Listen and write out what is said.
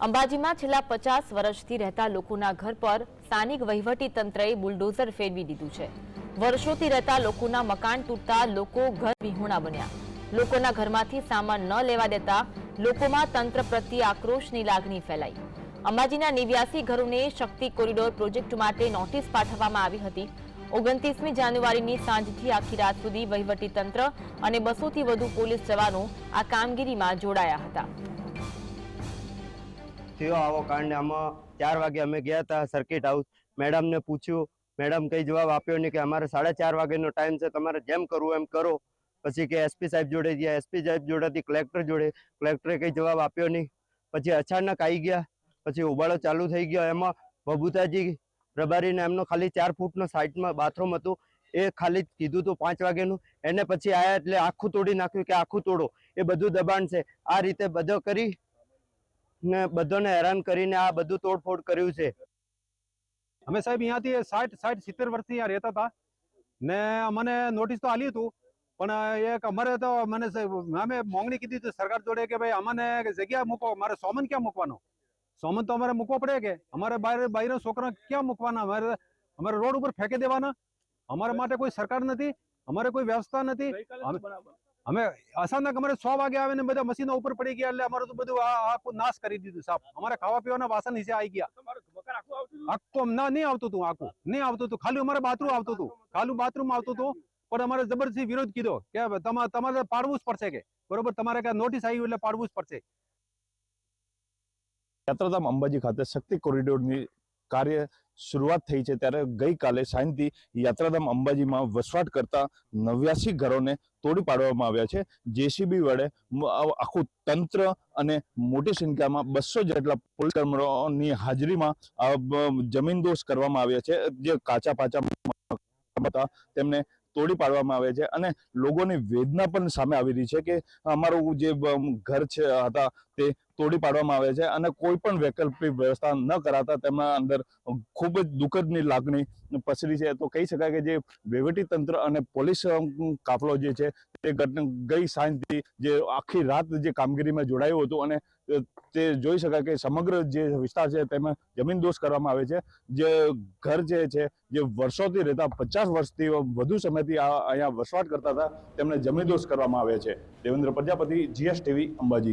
અંબાજીમાં છેલ્લા પચાસ વર્ષથી રહેતા લોકોના ઘર પર સ્થાનિક વહીવટી તંત્રએ બુલડોઝર ફેરવી દીધું છે. વર્ષોથી રહેતા લોકોના મકાન તૂટતા લોકો ઘર વિહોણા બન્યા. લોકોના ઘરમાંથી સામાન ન લેવા દેતા લોકોમાં તંત્ર પ્રત્યે આક્રોશની લાગણી ફેલાઈ. અંબાજીના નેવ્યાસી ઘરોને શક્તિ કોરિડોર પ્રોજેક્ટ માટે નોટિસ પાઠવવામાં આવી હતી. ઓગણત્રીસમી જાન્યુઆરીની સાંજથી આખી રાત સુધી વહીવટી તંત્ર અને બસોથી વધુ પોલીસ જવાનો આ કામગીરીમાં જોડાયા હતા. થયો આવો કાંડ આમાં ચાર વાગે અમે ગયા હતા સર્કિટ હાઉસ મેડમને પૂછ્યું, મેડમ કંઈ જવાબ આપ્યો નહીં કે અમારે સાડા ચાર વાગ્યાનો ટાઈમ છે, તમારે જેમ કરવું એમ કરો. પછી કે એસપી સાહેબ જોડે ગયા, એસપી સાહેબ જોડેથી કલેક્ટર જોડે. કલેક્ટરે કંઈ જવાબ આપ્યો નહીં. પછી અચાનક આવી ગયા, પછી ઉબાળો ચાલુ થઈ ગયો. એમાં બબુતાજી રબારીને એમનો ખાલી ચાર ફૂટનો સાઈડમાં બાથરૂમ હતું. એ ખાલી કીધું હતું પાંચ વાગ્યાનું એને પછી આયા એટલે આખું તોડી નાખ્યું કે આખું તોડો. એ બધું દબાણ છે. આ રીતે બધો કરી ને બધાને હેરાન કરીને આ બધું તોડફોડ કર્યું છે. અમે સાહેબ અહીંયાથી સાઠ સાઠ, સિત્તેર વર્ષથી અહીંયા રહેતા હતા. ને અમને નોટિસ તો આલી હતું, પણ એક અમારે તો મને અમે માંગણી કીધી હતી સરકાર જોડે કે ભાઈ અમને જગ્યા મૂકો મારે સોમન ક્યાં મૂકવાનો? સોમન તો અમારે મૂકવો પડે કે? અમારે બહાર, બહારના છોકરા ક્યાં મૂકવાના? અમારે અમારે રોડ ઉપર ફેંકી દેવાના? અમારા માટે કોઈ સરકાર નથી, અમારે કોઈ વ્યવસ્થા નથી. અમે અચાનક અમારે સો વાગે આવે ને બધા મશીનો ઉપર પડી ગયા એટલે અમારું તો બધું આખું નાશ કરી દીધું સાહેબ અમારે ખાવા પીવાના વાસણ નીચે આવી ગયા. આખું ના નહીં આવતું હતું આખું. નહીં આવતું હતું ખાલી અમારે બાથરૂમ આવતું હતું ખાલી બાથરૂમ આવતું હતું પણ અમારે જબરજસ્તી વિરોધ કીધો કે તમારે તમારે પાડવું જ પડશે કે. બરોબર? તમારે કે નોટિસ આવી એટલે પાડવું જ પડશે. યાત્રાધામ અંબાજી ખાતે શક્તિ કોરિડોરની કાર્ય શરૂઆત થઈ છે ત્યારે ગઈકાલે સાંજથી યાત્રાધામ અંબાજીમાં વસવાટ કરતા નવ્યાસી ઘરોને તોડી પાડવામાં આવ્યા છે. જેસીબી વડે આખું તંત્ર અને મોટી સંખ્યામાં બસો જેટલા પોલીસ કર્મીઓની હાજરીમાં જમીનદોષ કરવામાં આવ્યા છે. જે કાચા પાચા હતા, તેમને તોડી પાડવામાં આવે છે અને લોકોની વેદના પણ સામે આવી રહી છે કે અમારું જે ઘર છે, હતા તે તોડી પાડવામાં આવે છે અને કોઈ પણ વૈકલ્પિક વ્યવસ્થા ન કરાતા તેમના અંદર ખૂબ જ દુઃખદની લાગણી પસરી છે. તો કહી શકાય કે જે વહીવટી તંત્ર અને પોલીસ કાફલો જે છે તે ગઈ સાંજથી જે આખી રાત જે કામગીરીમાં જોડાયું હતું અને તે જોઈ શકાય કે સમગ્ર જે વિસ્તાર છે તેમાં જમીન દોષ કરવામાં આવે છે. જે ઘર જે છે, જે વર્ષોથી રહેતા પચાસ વર્ષથી વધુ સમયથી અહીંયા વસવાટ કરતા હતા, તેમને જમીન દોષ કરવામાં આવે છે. દેવેન્દ્ર પ્રજાપતિ જીએસટીવી અંબાજી.